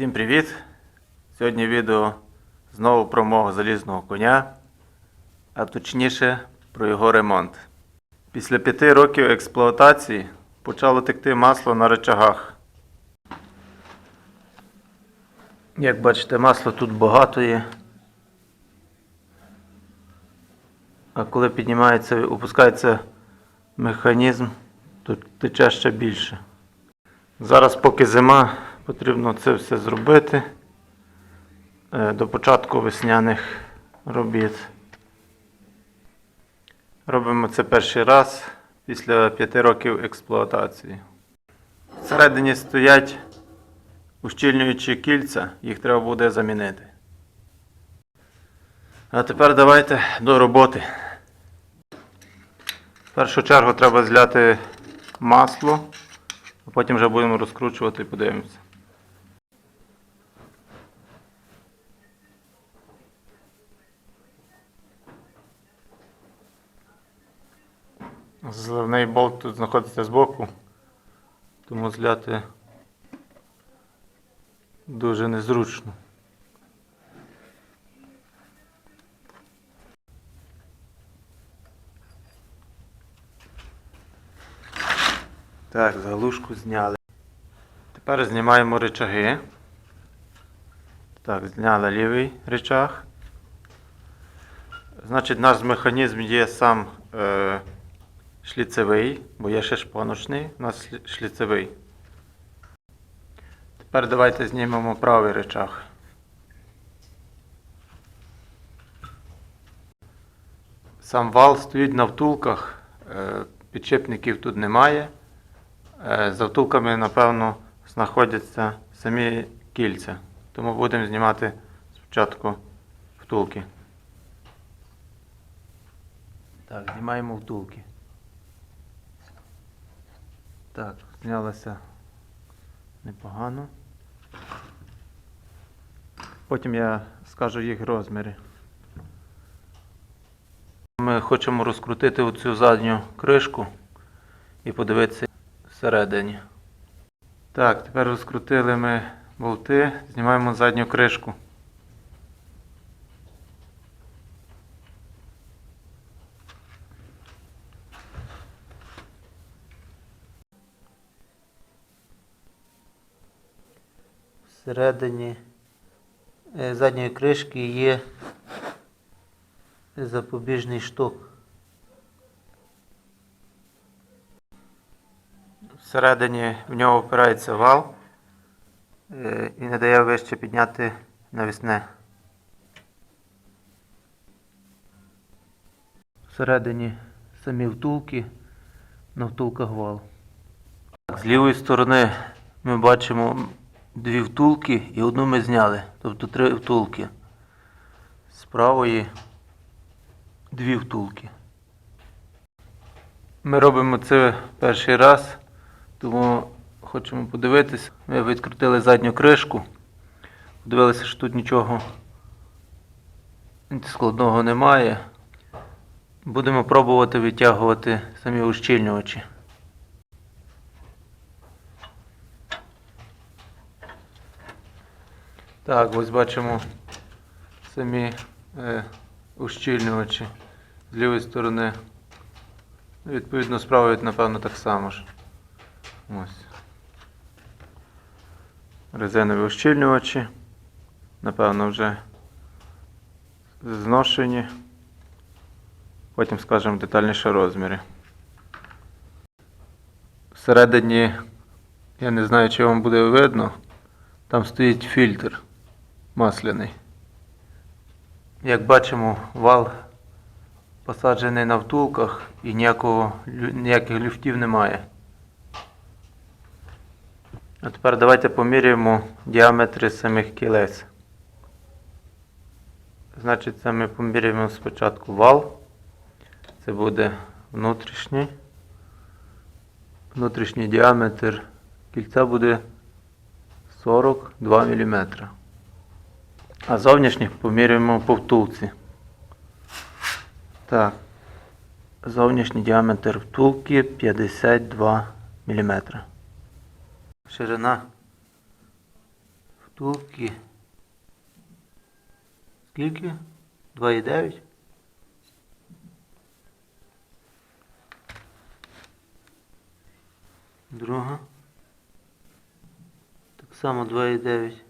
Всім привіт! Сьогодні відео знову про мого залізного коня, а точніше про його ремонт. Після п'яти років експлуатації почало текти масло на речагах. Як бачите, масла тут багато є. А коли піднімається опускається механізм, то тече ще більше. Зараз, поки зима, потрібно це все зробити е, до початку весняних робіт. Робимо це перший раз після 5 років експлуатації. Всередині стоять ущільнюючі кільця, їх треба буде замінити. А тепер давайте до роботи. В першу чергу треба зляти масло. А потім вже будемо розкручувати і подивимося. Зливний болт тут знаходиться збоку, тому зляти дуже незручно. Так, заглушку зняли. Тепер знімаємо речаги. Так, зняли лівий речаг. Значить, наш механізм є сам е, шліцевий, бо є ще шпоночний, у нас шліцевий. Тепер давайте знімемо правий речаг. Сам вал стоїть на втулках, е, підшипників тут немає. Е, За втулками, напевно, знаходяться самі кільця. Тому будемо знімати спочатку втулки. Так, знімаємо втулки. Так, знялося непогано. Потім я скажу їх розміри. Ми хочемо розкрутити оцю задню кришку і подивитися всередині. Так, тепер розкрутили ми болти, знімаємо задню кришку. Всередині е, задньої кришки є запобіжний шток. Всередині в нього впирається вал е, і не дає вище підняти навісне. Всередині самі втулки, на втулках вал. З лівої сторони ми бачимо дві втулки і одну ми зняли, тобто три втулки. З правої дві втулки. Ми робимо це перший раз, тому хочемо подивитися. Ми відкрутили задню кришку. Подивилися, що тут нічого складного немає. Будемо пробувати витягувати самі ущільнювачі. Так, ось бачимо самі е, ущільнювачі з лівої сторони. Відповідно, з правої, напевно, так само ж. Ось. Резинові ущільнювачі. Напевно, вже зношені. Потім скажемо детальніше розміри. Всередині, я не знаю, чи вам буде видно, там стоїть фільтр масляний. Як бачимо, вал посаджений на втулках і ніякого, ніяких люфтів немає. А тепер давайте поміряємо діаметри самих кілець. Значить, це ми поміряємо спочатку вал. Це буде внутрішній. Внутрішній діаметр кільця буде 42 мм. А зовнішніх поміряємо по втулці. Так. Зовнішній діаметр втулки 52 мм. Ширина Втулки. Скільки? 2,9? Друга. Так само 2,9.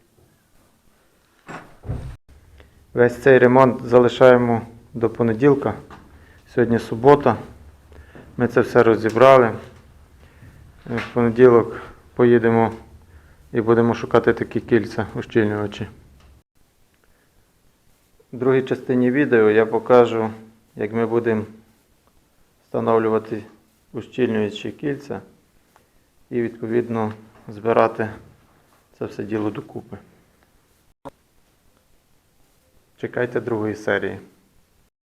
Весь цей ремонт залишаємо до понеділка. Сьогодні субота. Ми це все розібрали. Е, В понеділок поїдемо і будемо шукати такі кільця ущільнювачі. В другій частині відео я покажу, як ми будемо встановлювати ущільнюючі кільця і відповідно збирати це все діло докупи. Чекайте другої серії.